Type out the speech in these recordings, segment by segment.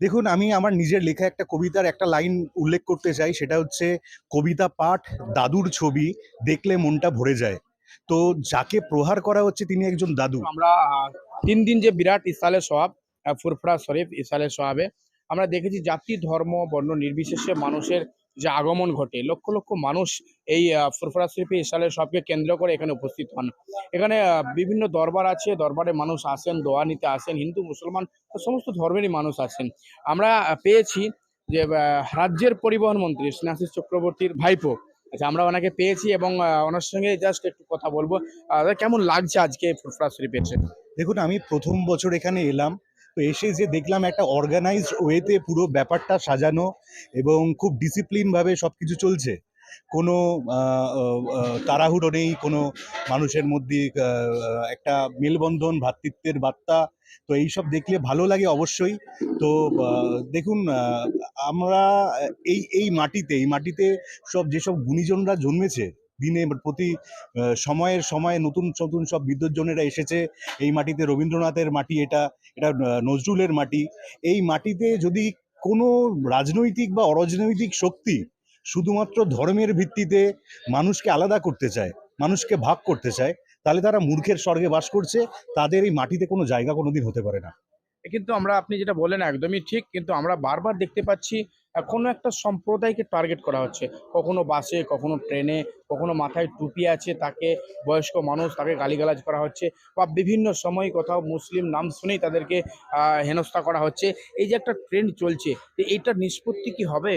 দেখুন, আমি আমার নিজের লেখা একটা কবিতার একটা লাইন উল্লেখ করতে চাই, সেটা হচ্ছে, কবিতা পাঠ, দাদুর ছবি, দেখলে মনটা ভরে যায়। তো যাকে প্রহার করা হচ্ছে তিনি একজন দাদু। আমরা তিন দিন যে বিরাট ইসালে সোহাব ফুরফুরা শরীফ ইসালে সোহাবে আমরা দেখেছি জাতি, ধর্ম, বর্ণ নির্বিশেষে মানুষের যে আগমন ঘটে। লক্ষ লক্ষ মানুষ এই ফুরফুরা শরীফে ইসালে সবকে কেন্দ্র করে এখানে উপস্থিত হন। এখানে বিভিন্ন দরবার আছে। দরবারে মানুষ আসেন, দোয়া নিতে আসেন। হিন্দু, মুসলমান, সমস্ত ধর্মেরই মানুষ আসেন আমরা পেয়েছি যে রাজ্যের পরিবহন মন্ত্রী স্নেহাশিস চক্রবর্তীর ভাইপো। আচ্ছা আমরা ওনাকে পেয়েছি এবং ওনার সঙ্গে জাস্ট একটু কথা বলব। কেমন লাগছে আজকে ফুরফুরা শরীফ দেখুন, আমি প্রথম বছর এখানে এলাম। তো এসে যে দেখলাম একটা অর্গানাইজড ওয়েতে পুরো ব্যাপারটা সাজানো এবং খুব ডিসিপ্লিনভাবে সব কিছু চলছে, কোনো তাড়াহুড়ো নেই, কোনো মানুষের মধ্যে একটা মেলবন্ধন, ভ্রাতৃত্বের বার্তা, তো এইসব দেখলে ভালো লাগে অবশ্যই। তো দেখুন আমরা এই এই মাটিতে এই মাটিতে সব যেসব গুণীজনরা জন্মেছে দিনে প্রতি সময়ের সময়ে নতুন নতুন সব বিদ্যুৎজনেরা এসেছে। এই মাটিতে রবীন্দ্রনাথের মাটি এটা এটা নজরুলের মাটি। এই মাটিতে যদি কোনো রাজনৈতিক বা অরাজনৈতিক শক্তি শুধুমাত্র ধর্মের ভিত্তিতে মানুষকে আলাদা করতে চায়, মানুষকে ভাগ করতে চায়, তাহলে তারা মূর্খের স্বর্গে বাস করছে, তাদের এই মাটিতে কোনো জায়গা কোনোদিন হতে পারে না। কিন্তু আমরা, আপনি যেটা বলেন একদমই ঠিক, কিন্তু আমরা বারবার দেখতে পাচ্ছি কোনো একটা সম্প্রদায়কে টার্গেট করা হচ্ছে। কখনো বাসে, কখনো ট্রেনে কখনো মাথায় টুপি আছে, তাকে বয়স্ক মানুষ তাকে গালিগালাজ করা হচ্ছে বা বিভিন্ন সময় কোথাও মুসলিম নাম শুনেই তাদেরকে হেনস্থা করা হচ্ছে। এই যে একটা ট্রেন্ড চলছে এইটার নিষ্পত্তি কি হবে?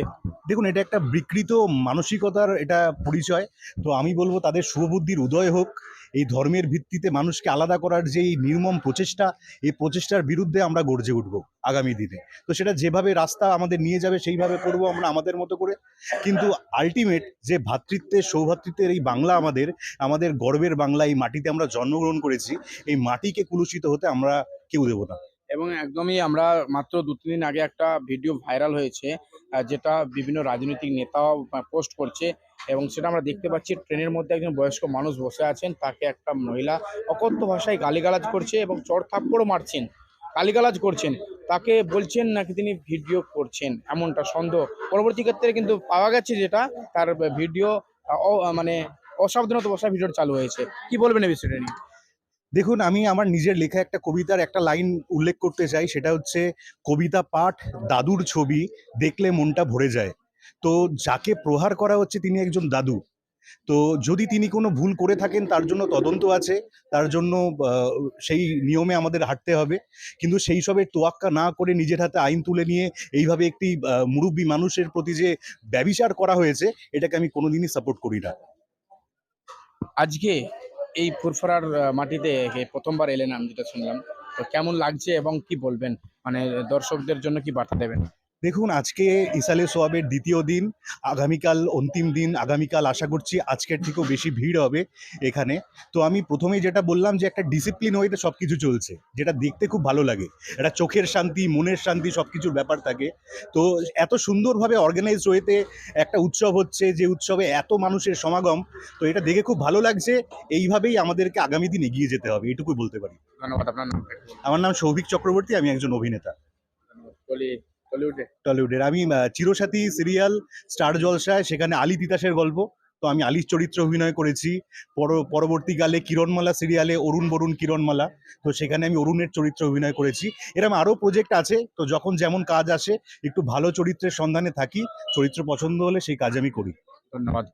দেখুন, এটা একটা বিকৃত মানসিকতার এটা পরিচয়। তো আমি বলব তাদের শুভবুদ্ধির উদয় হোক, এই ধর্মের ভিত্তিতে মানুষকে আলাদা করার যে এই নির্মম প্রচেষ্টা, এই প্রচেষ্টার বিরুদ্ধে আমরা গর্জে উঠব আগামী দিনে। তো সেটা যেভাবে রাস্তা আমাদের নিয়ে যাবে, সেইভাবে করব আমরা আমাদের মতো করে। কিন্তু আলটিমেট যে ভ্রাতৃত্বের সৌভ্রাতৃত্বের এই বাংলা আমাদের আমাদের গর্বের বাংলা, এই মাটিতে আমরা জন্মগ্রহণ করেছি, এই মাটিকে কুলুষিত হতে আমরা কেউ দেবো না। এবং একদমই আমরা মাত্র দু, তিন দিন আগে একটা ভিডিও ভাইরাল হয়েছে যেটা বিভিন্ন রাজনৈতিক নেতাও পোস্ট করছে এবং সেটা আমরা দেখতে পাচ্ছি, ট্রেনের মধ্যে একজন বয়স্ক মানুষ বসে আছেন, তাকে একটা মহিলা অকথ্য ভাষায় গালিগালাজ করছে এবং চড় থাপ্পড়ও মারছেন, গালিগালাজ করছেন, তাকে বলছেন নাকি তিনি ভিডিও করছেন, এমনটা সন্দেহ। পরবর্তী ক্ষেত্রে কিন্তু পাওয়া গেছে যেটা, তার ভিডিও মানে অসাবধানত বসায় ভিডিও চালু হয়েছে। কি বলবেন এই বিষয়টা নিয়ে? দেখুন, আমি আমার নিজের লেখা একটা কবিতার একটা লাইন উল্লেখ করতে চাই, সেটা হচ্ছে, কবিতা পাঠ, দাদুর ছবি, দেখলে মনটা ভরে যায়। তো যাকে প্রহার করা হচ্ছে তিনি একজন দাদু। তো যদি তিনি কোনো ভুল করে থাকেন, তার জন্য তদন্ত আছে, তার জন্য সেই নিয়মে আমাদের হাঁটতে হবে। কিন্তু সেই সবের তোয়াক্কা না করে নিজের হাতে আইন তুলে নিয়ে এইভাবে একটি মুরব্বী মানুষের প্রতি যে ব্যবিচার করা হয়েছে, এটাকে আমি কোনোদিনই সাপোর্ট করি না। আজকে এই ফুরফুরার মাটিতে প্রথমবার এলেন আমি যেটা শুনলাম। তো কেমন লাগছে এবং কি বলবেন? মানে দর্শকদের জন্য কি বার্তা দেবেন? দেখুন আজকে ইসালে সোয়াবের দ্বিতীয় দিন আগামীকাল অন্তিম দিন আগামীকাল আশা করছি আজকের থেকেও বেশি ভিড় হবে এখানে। তো আমি প্রথমেই যেটা বললাম যে একটা ডিসিপ্লিন ওয়েতে সব কিছু চলছে যেটা দেখতে খুব ভালো লাগে। একটা চোখের শান্তি মনের শান্তি সব কিছুর ব্যাপার থাকে। তো এত সুন্দরভাবে অর্গানাইজড ওয়েতে একটা উৎসব হচ্ছে যে উৎসবে এত মানুষের সমাগম তো এটা দেখে খুব ভালো লাগছে। এইভাবেই আমাদেরকে আগামী দিন এগিয়ে যেতে হবে এটুকুই বলতে পারি। ধন্যবাদ আপনার আমার নাম সৌভিক চক্রবর্তী আমি একজন অভিনেতা। টলিউডের। আমি চিরসাথী সিরিয়াল স্টার জলসায় সেখানে আলী তিতাসের গল্প। তো আমি আলীর চরিত্রে অভিনয় করেছি। পর- পরবর্তীকালে কিরণমালা সিরিয়ালে অরুণ বরুণ কিরণমালা। তো সেখানে আমি অরুণের চরিত্র অভিনয় করেছি। এরকম আরও প্রজেক্ট আছে। তো যখন যেমন কাজ আসে একটু ভালো চরিত্রের সন্ধানে থাকি চরিত্র পছন্দ হলে সেই কাজ আমি করি। ধন্যবাদ।